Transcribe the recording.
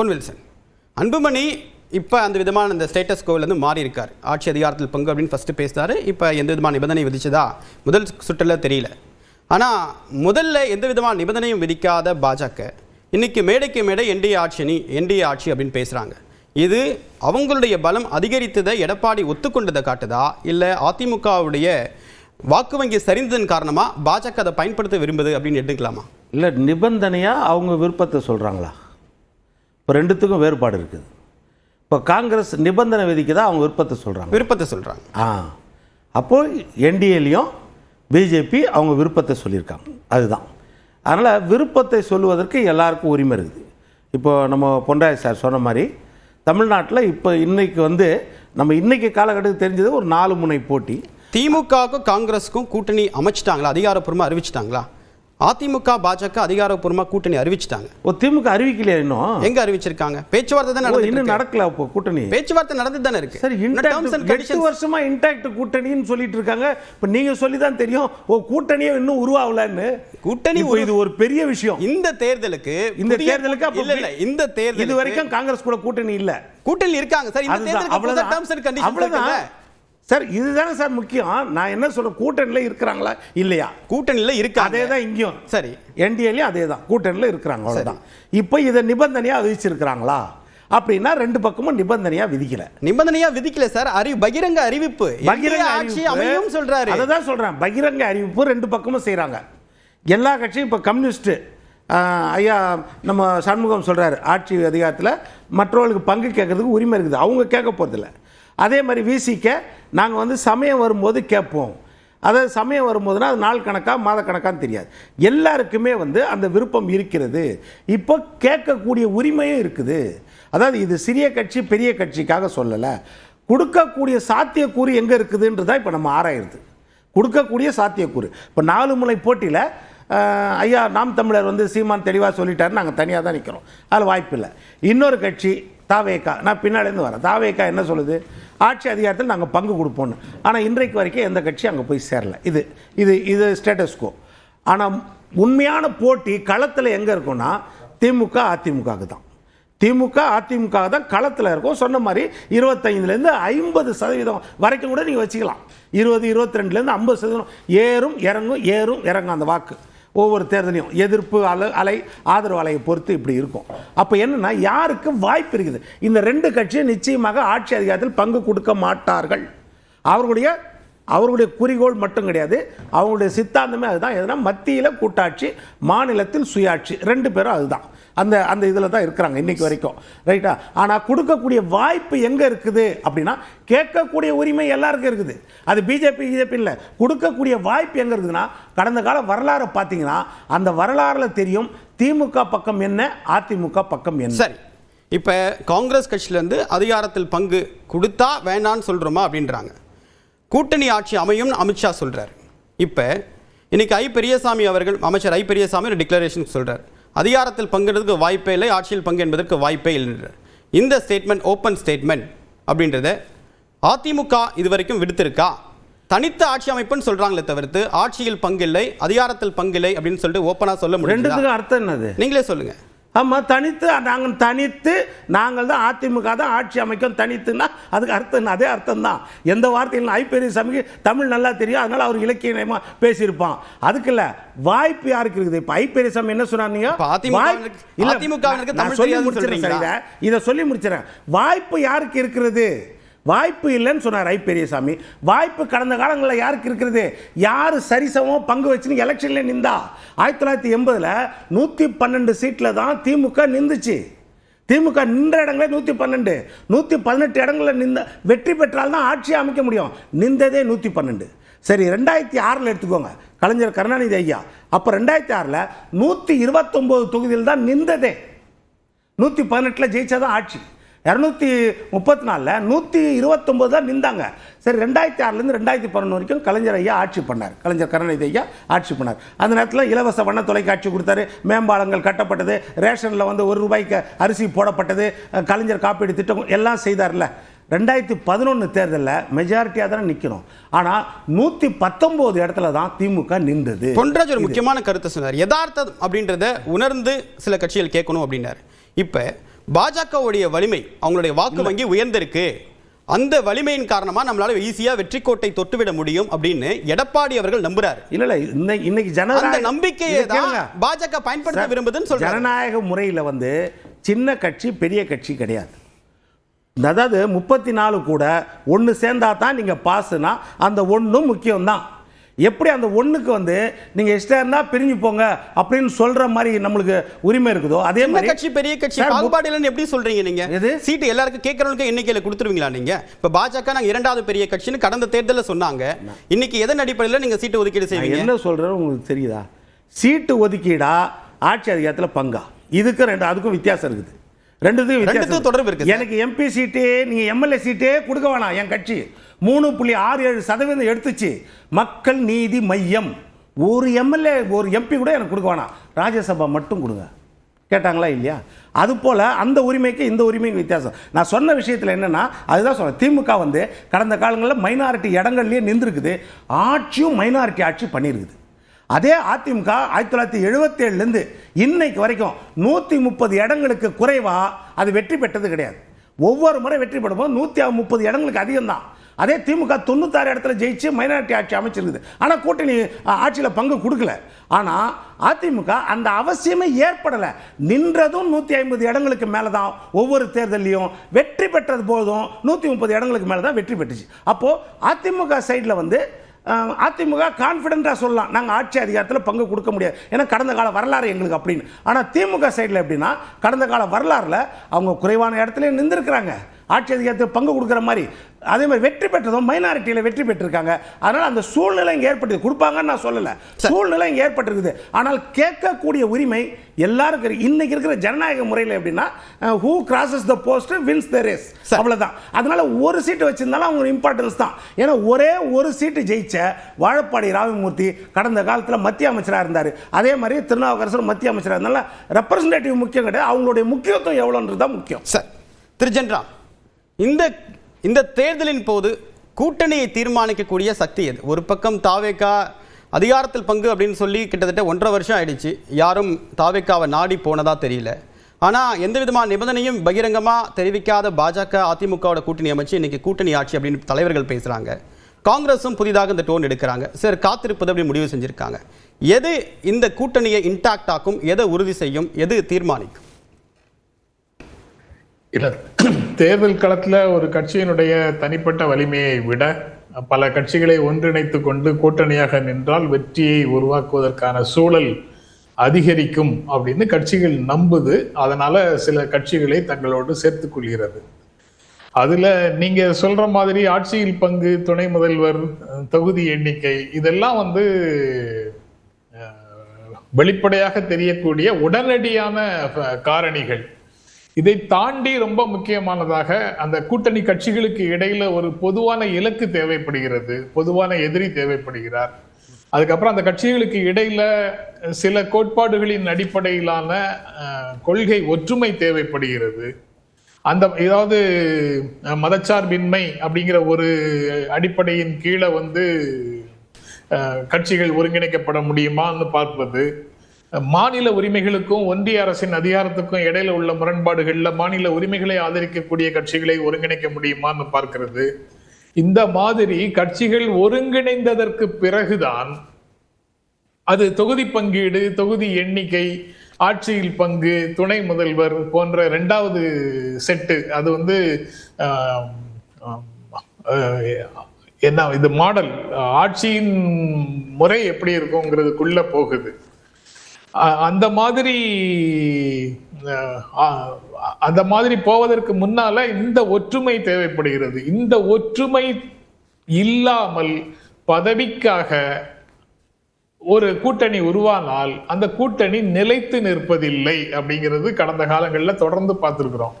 பொன் Wilson Anbumani இப்போ அந்த விதமான அந்த ஸ்டேட்டஸ் கோவிலேருந்து மாறி இருக்கார். ஆட்சி அதிகாரத்தில் பங்கு அப்படின்னு ஃபஸ்ட்டு பேசினார். இப்போ எந்த விதமான நிபந்தனை விதிச்சதா? முதல் சுற்றில் தெரியல. ஆனால் முதல்ல எந்த விதமான நிபந்தனையும் விதிக்காத பாஜக இன்றைக்கி மேடைக்கு மேடை என்டிஏ ஆட்சி என்டிஏ ஆட்சி அப்படின்னு பேசுகிறாங்க இது அவங்களுடைய பலம் அதிகரித்ததை எடப்பாடி ஒத்துக்கொண்டதை காட்டுதா? இல்லை அதிமுகவுடைய வாக்கு வங்கி சரிந்ததன் காரணமாக பாஜக அதை பயன்படுத்த விரும்புது அப்படின்னு எடுத்துக்கலாமா? இல்லை நிபந்தனையாக அவங்க விருப்பத்தை சொல்கிறாங்களா இப்போ ரெண்டுத்துக்கும் வேறுபாடு இருக்குது. இப்போ காங்கிரஸ் நிபந்தனை விதிக்குதா அவங்க விருப்பத்தை சொல்கிறாங்க விருப்பத்தை சொல்கிறாங்க ஆ. அப்போது என்டிஏலையும் பிஜேபி அவங்க விருப்பத்தை சொல்லியிருக்காங்க. அதுதான். அதனால் விருப்பத்தை சொல்லுவதற்கு எல்லாருக்கும் உரிமை இருக்குது. இப்போ நம்ம பொன்ராய் சார் சொன்ன மாதிரி தமிழ்நாட்டில் இப்போ இன்னைக்கு வந்து நம்ம இன்னைக்கு காலகட்டத்துக்கு தெரிஞ்சது ஒரு நாலு முனை போட்டி. திமுகவுக்கும் காங்கிரஸுக்கும் கூட்டணி அமைச்சிட்டாங்களா? அதிகாரப்பூர்வமா அறிவிச்சிட்டாங்களா? அதிமுக பாஜக அதிகாரப்பூர்வமா கூட்டணி அறிவிச்சிட்டாங்க. ஓ திமுக அறிவிக்கலையா இன்னும்? எங்க அறிவிச்சிருக்காங்க? பேச்சுவார்த்தை தான் ஓ, நடந்துட்டு இன்னும். நடக்கல இப்போ கூட்டணி? பேச்சுவார்த்தை நடந்துட்டு தானே இருக்கு. சரி எட்டு வருஷமா இன்டாக்ட் கூட்டணின்னு சொல்லிட்டு இருக்காங்க. இப்போ நீங்க சொல்லி தான் தெரியும் ஓ கூட்டணியே இன்னும் உருவாகலன்னு. கூட்டணி இது ஒரு பெரிய விஷயம். இந்த தேர்தலுக்கு இந்த தேர்தலுக்கு அப்ப இல்ல இல்ல இந்த இது தேர்தல் வரைக்கும் காங்கிரஸ் கூட கூட்டணி இல்ல. கூட்டணி இருக்காங்க. சார் இந்த தேர்தலுக்கு அவ்வளவுதான். சார் இதுதானே சார் முக்கியம். நான் என்ன சொல்றேன் கூட்டணியில இருக்கிறாங்களா இல்லையா? கூட்டணியில இருக்காங்க. அதே தான் இங்கேயும். சரி. என்டிஏலையும் அதே தான் கூட்டணியில் இருக்கிறாங்க அவ்வளோதான் இப்போ இதை நிபந்தனையா விதிச்சிருக்கிறாங்களா? அப்படின்னா ரெண்டு பக்கமும் நிபந்தனையா விதிக்கல. நிபந்தனையா விதிக்கல சார். அறிவு பகிரங்க அறிவிப்பு. பகிரங்க ஆட்சி அமையும் சொல்றாரு. அதை தான் சொல்றேன். பகிரங்க அறிவிப்பு ரெண்டு பக்கமும் செய்றாங்க. எல்லா கட்சியும் இப்போ கம்யூனிஸ்ட் ஐயா நம்ம சண்முகம் சொல்றாரு ஆட்சி அதிகாரத்தில் மற்றவர்களுக்கு பங்கு கேட்கறதுக்கு உரிமை இருக்குது. அவங்க கேட்க போறதில்ல. அதே மாதிரி விசிக்க நாங்கள் வந்து சமயம் வரும்போது கேட்போம். அதாவது சமயம் வரும்போதுனா அது நாள் கணக்காக மாத கணக்கான்னு தெரியாது. எல்லாருக்குமே வந்து அந்த விருப்பம் இருக்கிறது. இப்போ கேட்கக்கூடிய உரிமையும் இருக்குது. அதாவது இது சிறிய கட்சி பெரிய கட்சிக்காக சொல்லலை. கொடுக்கக்கூடிய சாத்தியக்கூறு எங்கே இருக்குதுன்றதா இப்போ நம்ம ஆராயிருது கொடுக்கக்கூடிய சாத்தியக்கூறு. இப்போ நாலு முனை போட்டியில் ஐயா நாம் தமிழர் வந்து சீமான் தெளிவாக சொல்லிட்டாருன்னு நாங்கள் தனியாக தான் நிற்கிறோம் அதில் வாய்ப்பு இல்லை இன்னொரு கட்சி தாவேக்கா நான் பின்னாலேருந்து வரேன். தாவேக்கா என்ன சொல்லுது? ஆட்சி அதிகாரத்தில் நாங்கள் பங்கு கொடுப்போம்னு. ஆனால் இன்றைக்கு வரைக்கும் எந்த கட்சி அங்கே போய் சேரல. இது இது இது ஸ்டேட்டஸ்கோ ஆனால் உண்மையான போட்டி களத்தில் எங்கே இருக்கும்னா திமுக அதிமுகவுக்கு தான். திமுக அதிமுக தான் களத்தில் இருக்கும். சொன்ன மாதிரி இருபத்தைந்துலேருந்து ஐம்பது சதவீதம் வரைக்கும் கூட நீங்கள் வச்சுக்கலாம். இருபது இருபத்தி ரெண்டுலேருந்து ஐம்பது சதவீதம். ஏறும் இறங்கும் ஏறும் இறங்கும் அந்த வாக்கு. ஒவ்வொரு தேர்தலையும் எதிர்ப்பு அலை அலை ஆதரவு அலையை பொறுத்து இப்படி இருக்கும். அப்போ என்னன்னா யாருக்கு வாய்ப்பு இருக்குது? இந்த ரெண்டு கட்சியும் நிச்சயமாக ஆட்சி அதிகாரத்தில் பங்கு கொடுக்க மாட்டார்கள். அவர்களுடைய அவர்களுடைய குறிக்கோள் மட்டும் கிடையாது. அவங்களுடைய சித்தாந்தமே அதுதான். எதுனா மத்தியில் கூட்டாட்சி மாநிலத்தில் சுயாட்சி. ரெண்டு பேரும் அதுதான். அந்த அந்த இதில் தான் இருக்கிறாங்க இன்னைக்கு வரைக்கும். ரைட்டா ஆனால் கொடுக்கக்கூடிய வாய்ப்பு எங்கே இருக்குது அப்படின்னா கேட்கக்கூடிய உரிமை எல்லாருக்கும் இருக்குது. அது பிஜேபி பிஜேபி இல்லை. கொடுக்கக்கூடிய வாய்ப்பு எங்கே இருக்குதுன்னா கடந்த கால வரலாறை பார்த்தீங்கன்னா அந்த வரலாறில் தெரியும் திமுக பக்கம் என்ன அதிமுக பக்கம் என்ன. சரி. இப்போ காங்கிரஸ் கட்சியிலேருந்து அதிகாரத்தில் பங்கு கொடுத்தா வேணான்னு சொல்கிறோமா அப்படின்றாங்க. கூட்டணி ஆட்சி அமையும்னு அமித்ஷா சொல்கிறார் இப்போ இன்னைக்கு ஐ பெரியசாமி அவர்கள் அமைச்சர் ஐ பெரியசாமி ஒரு டிக்ளரேஷன் சொல்கிறார் அதிகாரத்தில் பங்குறதுக்கு வாய்ப்பே இல்லை ஆட்சியில் பங்கு என்பதற்கு வாய்ப்பே இல்லைன்றார். இந்த ஸ்டேட்மெண்ட் ஓப்பன் ஸ்டேட்மெண்ட் அப்படின்றத அதிமுக இதுவரைக்கும் விடுத்திருக்கா? தனித்த ஆட்சி அமைப்புன்னு சொல்றாங்களே தவிர்த்து ஆட்சியில் பங்கில்லை அதிகாரத்தில் பங்கில்லை அப்படின்னு சொல்லிட்டு ஓப்பனா சொல்ல முடியும் அர்த்தம் என்னது? நீங்களே சொல்லுங்க. ஆமாம் தனித்து நாங்கள் தனித்து நாங்கள் தான் அதிமுக தான் ஆட்சி அமைக்கும். தனித்துன்னா அதுக்கு அர்த்தம்? அதே அர்த்தம் தான் எந்த வார்த்தையும் ஐ பெரியசாமிக்கு தமிழ் நல்லா தெரியும். அதனால அவர் இலக்கியமாக பேசியிருப்பான். அதுக்கு இல்லை வாய்ப்பு யாருக்கு இருக்குது? இப்போ ஐ பெரியசாமி என்ன சொன்னாங்க இல்ல, சொல்லி முடிச்சிடுறேன். இதை சொல்லி முடிச்சிடறேன். வாய்ப்பு யாருக்கு இருக்கிறது? வாய்ப்பு இல்லைன்னு சொன்னார் ஐ பெரியசாமி வாய்ப்பு கடந்த காலங்களில் யாருக்கு இருக்கிறது? யார் சரிசமோ பங்கு வச்சுன்னு எலெக்ஷனில் நின்றா. ஆயிரத்தி தொள்ளாயிரத்தி எண்பதில் நூற்றி பன்னெண்டு சீட்டில் தான் திமுக நின்றுச்சு. திமுக நின்ற இடங்களே நூற்றி பன்னெண்டு. நூற்றி பதினெட்டு இடங்களில் நின்ற வெற்றி பெற்றால் தான் ஆட்சியை அமைக்க முடியும். நின்றதே நூற்றி பன்னெண்டு. சரி ரெண்டாயிரத்தி ஆறில் எடுத்துக்கோங்க. கலைஞர் கருணாநிதி ஐயா. அப்போ ரெண்டாயிரத்தி ஆறில் நூற்றி இருபத்தொம்போது தொகுதியில் தான் நின்றதே. நூற்றி பதினெட்டில் ஜெயிச்சாதான் ஆட்சி. இரநூத்தி முப்பத்தி நாலில் நூற்றி இருபத்தொம்போது தான் நின்றாங்க. சரி ரெண்டாயிரத்தி ஆறுலேருந்து ரெண்டாயிரத்தி பதினொன்று வரைக்கும் கலைஞர் ஐயா ஆட்சி பண்ணார். கலைஞர் கருணாநிதி ஐயா ஆட்சி பண்ணார். அந்த நேரத்தில் இலவச வண்ண தொலைக்காட்சி கொடுத்தாரு மேம்பாலங்கள் கட்டப்பட்டது ரேஷனில் வந்து ஒரு ரூபாய்க்கு அரிசி போடப்பட்டது கலைஞர் காப்பீடு திட்டம் எல்லாம் செய்தார்ல. ரெண்டாயிரத்தி பதினொன்று தேர்தலில் மெஜாரிட்டியாக தானே நிற்கிறோம் ஆனால் நூற்றி பத்தொம்போது இடத்துல தான் திமுக நின்றது. பொன்ராஜ் ஒரு முக்கியமான கருத்தை சொன்னார். யதார்த்தம் அப்படின்றத உணர்ந்து சில கட்சிகள் கேட்கணும் அப்படின்னாரு. இப்போ பாஜகவுடைய வலிமை அவங்களுடைய வாக்கு வங்கி உயர்ந்திருக்கு. அந்த வலிமையின் காரணமா நம்மளால ஈஸியா வெற்றி கோட்டை தொட்டுவிட முடியும் அப்படின்னு எடப்பாடி அவர்கள் நம்புறாரு. இல்ல இல்ல இன்னைக்கு ஜனநாயக நம்பிக்கையை தான். பாஜக பயன்படுத்த விரும்புதுன்னு சொல்றாரு. ஜனநாயக முறையில் வந்து சின்ன கட்சி பெரிய கட்சி கிடையாது. அதாவது முப்பத்தி நாலு கூட ஒன்று சேர்ந்தா தான் நீங்கள் பாஸ்னா அந்த ஒன்றும் முக்கியம்தான். எப்படி அந்த ஒண்ணுக்கு வந்து நீங்கள் இஷ்டம் இருந்தால் பிரிஞ்சு போங்க அப்படின்னு சொல்ற மாதிரி நம்மளுக்கு உரிமை இருக்குதோ? அதே மாதிரி கட்சி பெரிய கட்சி பாகுபாடு எப்படி சொல்றீங்க நீங்க? எது? சீட்டு எல்லாருக்கும் கேட்கறவங்களுக்கு எண்ணிக்கையில கொடுத்துருவீங்களா நீங்க? இப்ப பாஜக நாங்க இரண்டாவது பெரிய கட்சின்னு கடந்த தேர்தல்ல சொன்னாங்க. இன்னைக்கு எதன் அடிப்படையில் நீங்க சீட்டு ஒதுக்கீடு செய்வீங்க? என்ன சொல்கிறேன்னு உங்களுக்கு தெரியுதா? சீட்டு ஒதுக்கீடா ஆட்சி அதிகாரத்தில் பங்கா. இதுக்கு ரெண்டு அதுக்கும் வித்தியாசம் இருக்குது. ரெண்டுத்துக்கும் தொடர்பு இருக்கு. எனக்கு எம்பி சீட்டே நீங்க எம்எல்ஏ சீட்டே கொடுக்க வேணாம் என் கட்சி. மூணு புள்ளி ஆறு ஏழு சதவீதம் எடுத்துச்சு. மக்கள் நீதி மையம். ஒரு எம்எல்ஏ ஒரு எம்பி கூட எனக்கு கொடுக்க வேணாம். ராஜ்யசபா மட்டும் கொடுங்க. கேட்டாங்களா இல்லையா? அது போல அந்த உரிமைக்கு இந்த உரிமைக்கு வித்தியாசம். நான் சொன்ன விஷயத்தில் என்னன்னா அதுதான் சொன்னேன். திமுக வந்து கடந்த காலங்களில் மைனாரிட்டி இடங்கள்லயே நின்றுருக்குது. ஆட்சியும் மைனாரிட்டி ஆட்சி பண்ணியிருக்குது அதே அதிமுக ஆயிரத்தி தொள்ளாயிரத்தி எழுபத்தேழுலேருந்து இன்னைக்கு வரைக்கும் நூற்றி முப்பது இடங்களுக்கு குறைவாக அது வெற்றி பெற்றது கிடையாது. ஒவ்வொரு முறை வெற்றி பெறும்போது நூற்றி முப்பது இடங்களுக்கு அதிகம்தான். அதே திமுக தொண்ணூத்தாறு இடத்துல ஜெயிச்சு மைனாரிட்டி ஆட்சி அமைச்சிருக்குது. ஆனால் கூட்டணி ஆட்சியில் பங்கு கொடுக்கல. ஆனால் அதிமுக அந்த அவசியமே ஏற்படலை. நின்றதும் நூற்றி ஐம்பது இடங்களுக்கு மேலே தான் ஒவ்வொரு தேர்தலையும் வெற்றி பெற்றது போதும் நூற்றி முப்பது இடங்களுக்கு மேலே தான் வெற்றி பெற்றுச்சு. அப்போது அதிமுக சைடில் வந்து அதிமுக கான்ஃபிடென்ட்டாக சொல்லலாம். நாங்கள் ஆட்சி அதிகாரத்தில் பங்கு கொடுக்க முடியாது. ஏன்னா கடந்த கால வரலாறு எங்களுக்கு அப்படின்னு. ஆனால் திமுக சைடில் எப்படின்னா கடந்த கால வரலாறில் அவங்க குறைவான இடத்துல நின்றுருக்கிறாங்க. ஆட்சி அதிகாரத்தில் பங்கு கொடுக்குற மாதிரி. அதே மாதிரி வெற்றி பெற்றதும் மைனாரிட்டியில் வெற்றி பெற்றிருக்காங்க. அதனால் அந்த சூழ்நிலை இங்கே ஏற்பட்டது கொடுப்பாங்கன்னு நான் சொல்லலை. சூழ்நிலை இங்கே ஏற்பட்டிருக்குது. ஆனால் கேட்கக்கூடிய உரிமை எல்லாருக்கும். இன்னைக்கு இருக்கிற ஜனநாயக முறையில் எப்படின்னா who crosses the post wins the race அவ்வளவுதான். அதனால ஒரு சீட்டு வச்சிருந்தாலும் அவங்க இம்பார்ட்டன்ஸ் தான். ஏன்னா ஒரே ஒரு சீட்டு ஜெயிச்ச வாழப்பாடி ராமமூர்த்தி கடந்த காலத்தில் மத்திய அமைச்சராக இருந்தார். அதே மாதிரி திருநாவுக்கரசர் மத்திய அமைச்சராக இருந்தால ரெப்ரசன்டேட்டிவ் முக்கியம் கிடையாது. அவங்களுடைய முக்கியத்துவம் எவ்வளோன்றது தான் முக்கியம். சார் திரு ஜென்ராம் இந்த இந்த தேர்தலின் போது கூட்டணியை தீர்மானிக்கக்கூடிய சக்தி எது? ஒரு பக்கம் தாவேக்கா அதிகாரத்தில் பங்கு அப்படின்னு சொல்லி கிட்டத்தட்ட ஒன்றரை வருஷம் ஆயிடுச்சு. யாரும் தாவேக்காவை நாடி போனதா தெரியல. ஆனால் எந்த விதமான நிபந்தனையும் பகிரங்கமாக தெரிவிக்காத பாஜக அதிமுகவோட கூட்டணி அமைச்சு இன்னைக்கு கூட்டணி ஆட்சி அப்படின்னு தலைவர்கள் பேசுகிறாங்க காங்கிரஸும் புதிதாக இந்த டோன் எடுக்கிறாங்க. சார் காத்திருப்பது அப்படி முடிவு செஞ்சுருக்காங்க. எது இந்த கூட்டணியை இன்டாக்ட் ஆக்கும்? எதை உறுதி செய்யும்? எது தீர்மானிக்கும்? இல்லை தேர்தல் களத்துல ஒரு கட்சியினுடைய தனிப்பட்ட வலிமையை விட பல கட்சிகளை ஒன்றிணைத்து கொண்டு கூட்டணியாக நின்றால் வெற்றியை உருவாக்குவதற்கான சூழல் அதிகரிக்கும் அப்படின்னு கட்சிகள் நம்புது. அதனால சில கட்சிகளை தங்களோடு சேர்த்து கொள்கிறது. அதுல நீங்க சொல்ற மாதிரி ஆட்சியில் பங்கு துணை முதல்வர் தொகுதி எண்ணிக்கை இதெல்லாம் வந்து வெளிப்படையாக தெரியக்கூடிய உடனடியான காரணிகள். இதை தாண்டி ரொம்ப முக்கியமானதாக அந்த கூட்டணி கட்சிகளுக்கு இடையில ஒரு பொதுவான இலக்கு தேவைப்படுகிறது. பொதுவான எதிரி தேவைப்படுகிறார். அதுக்கப்புறம் அந்த கட்சிகளுக்கு இடையில சில கோட்பாடுகளின் அடிப்படையிலான கொள்கை ஒற்றுமை தேவைப்படுகிறது. அந்த ஏதாவது மதச்சார்பின்மை அப்படிங்கிற ஒரு அடிப்படையின் கீழே வந்து கட்சிகள் ஒருங்கிணைக்கப்பட முடியுமான்னு பார்ப்பது. மாநில உரிமைகளுக்கும் ஒன்றிய அரசின் அதிகாரத்துக்கும் இடையில உள்ள முரண்பாடுகள்ல மாநில உரிமைகளை ஆதரிக்கக்கூடிய கட்சிகளை ஒருங்கிணைக்க முடியுமான்னு பார்க்கிறது. இந்த மாதிரி கட்சிகள் ஒருங்கிணைந்ததற்கு பிறகுதான் அது தொகுதி பங்கீடு தொகுதி எண்ணிக்கை ஆட்சியில் பங்கு துணை முதல்வர் போன்ற இரண்டாவது செட்டு. அது வந்து என்ன இது மாடல். ஆட்சியின் முறை எப்படி இருக்குங்கிறதுக்குள்ள போகுது. அந்த மாதிரி அந்த மாதிரி போவதற்கு முன்னால இந்த ஒற்றுமை தேவைப்படுகிறது. இந்த ஒற்றுமை இல்லாமல் பதவிக்காக ஒரு கூட்டணி உருவானால் அந்த கூட்டணி நிலைத்து நிற்பதில்லை அப்படிங்கிறது கடந்த காலங்களில் தொடர்ந்து பார்த்துருக்குறோம்.